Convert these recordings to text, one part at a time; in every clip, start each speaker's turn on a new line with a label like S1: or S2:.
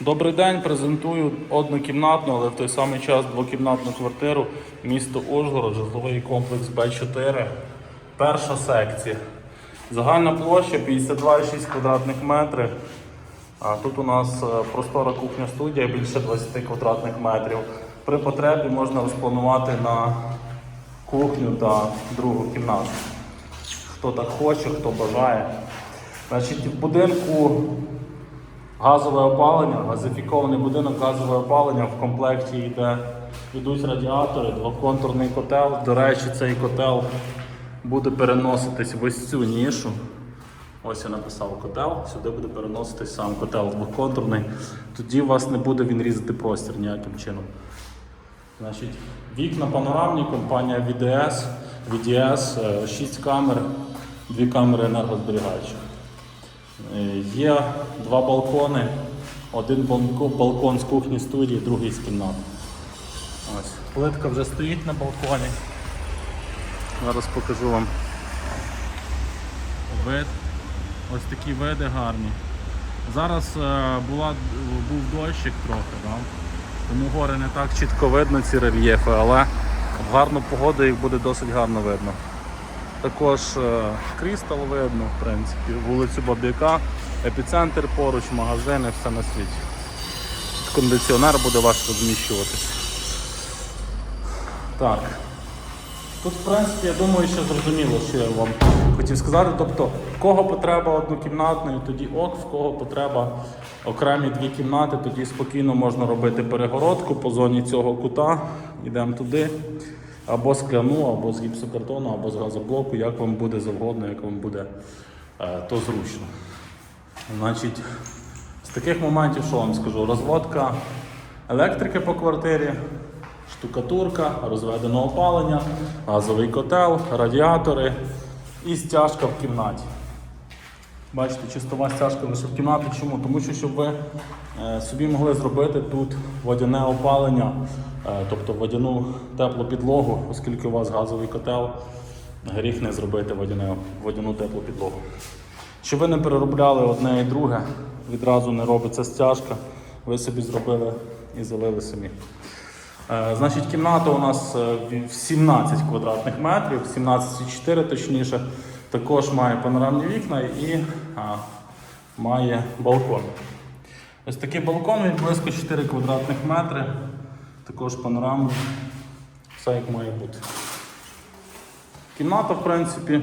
S1: Добрий день, презентую однокімнатну, але в той самий час двокімнатну квартиру місто Ужгород, житловий комплекс Б4. Перша секція. Загальна площа 52,6 квадратних метрів. А тут у нас е, простора кухня студія більше 20 квадратних метрів. При потребі можна розпланувати на кухню та другу кімнату. Хто так хоче, хто бажає. Значить, в будинку Газове опалення, газифікований будинок, газове опалення в комплекті йде, йдуть радіатори, двоконтурний котел. До речі, цей котел буде переноситись в ось цю нішу. Ось я написав котел, сюди буде переноситись сам котел двоконтурний. Тоді у вас не буде він різати простір ніяким чином. Значить, вікна панорамні, компанія VDS, VDS, 6 камер, 2 камери енергозберігаючих. Є два балкони, один балкон з кухні студії, другий з кімнати. Ось. Плитка вже стоїть на балконі. Зараз покажу вам вид. Ось такі види гарні. Зараз е, була, був дощик трохи, да? тому гори не так чітко видно ці рельєфи, але в гарну погоду їх буде досить гарно видно. Також е, крістал видно, в принципі, вулицю Баб'яка, епіцентр поруч, магазини, все на світі. Кондиціонер буде ваш розміщуватись. Так. Тут, в принципі, я думаю, що зрозуміло, що я вам хотів сказати. Тобто, в кого потреба однокімнатної, тоді ок, в кого потреба окремі дві кімнати, тоді спокійно можна робити перегородку по зоні цього кута. Йдемо туди. Або скляну, або з гіпсокартону, або з газоблоку, як вам буде завгодно, як вам буде е, то зручно. Значить, з таких моментів, що вам скажу, розводка електрики по квартирі, штукатурка, розведене опалення, газовий котел, радіатори і стяжка в кімнаті. Бачите, чистова стяжка лише в кімнаті. Чому? Тому що щоб ви е, собі могли зробити тут водяне опалення, е, тобто водяну теплу підлогу, оскільки у вас газовий котел, гріх не зробити водяне, водяну теплу підлогу. Щоб ви не переробляли одне і друге, відразу не робиться стяжка, ви собі зробили і залили самі. Е, Значить, кімната у нас в 17 квадратних метрів, 17,4 точніше. Також має панорамні вікна і а, має балкон. Ось такий балкон, він близько 4 квадратних метри. Також панорамний. Все як має бути. Кімната, в принципі,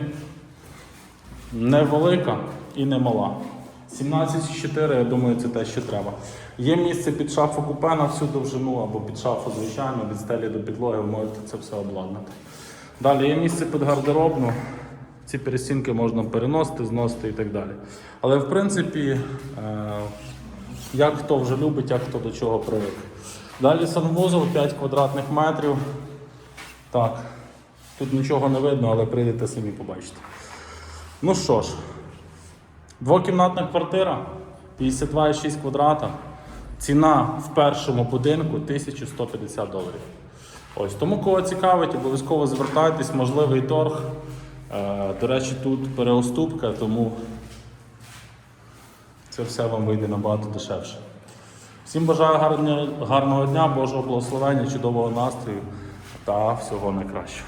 S1: невелика і не мала. 17,4, я думаю, це те, що треба. Є місце під шафу купе на всю довжину або під шафу, звичайно, від стелі до підлоги, ви можете це все обладнати. Далі є місце під гардеробну. Ці перестінки можна переносити, зносити і так далі. Але в принципі, е, як хто вже любить, як хто до чого привик. Далі санвузол 5 квадратних метрів. Так, тут нічого не видно, але прийдете самі побачите. Ну що ж, двокімнатна квартира, 52,6 квадрата. Ціна в першому будинку 1150 доларів. Ось тому, кого цікавить, обов'язково звертайтесь, можливий торг. Е, До речі, тут переоступка, тому це все вам вийде набагато дешевше. Всім бажаю гарного, гарного дня, Божого благословення, чудового настрою та всього найкращого.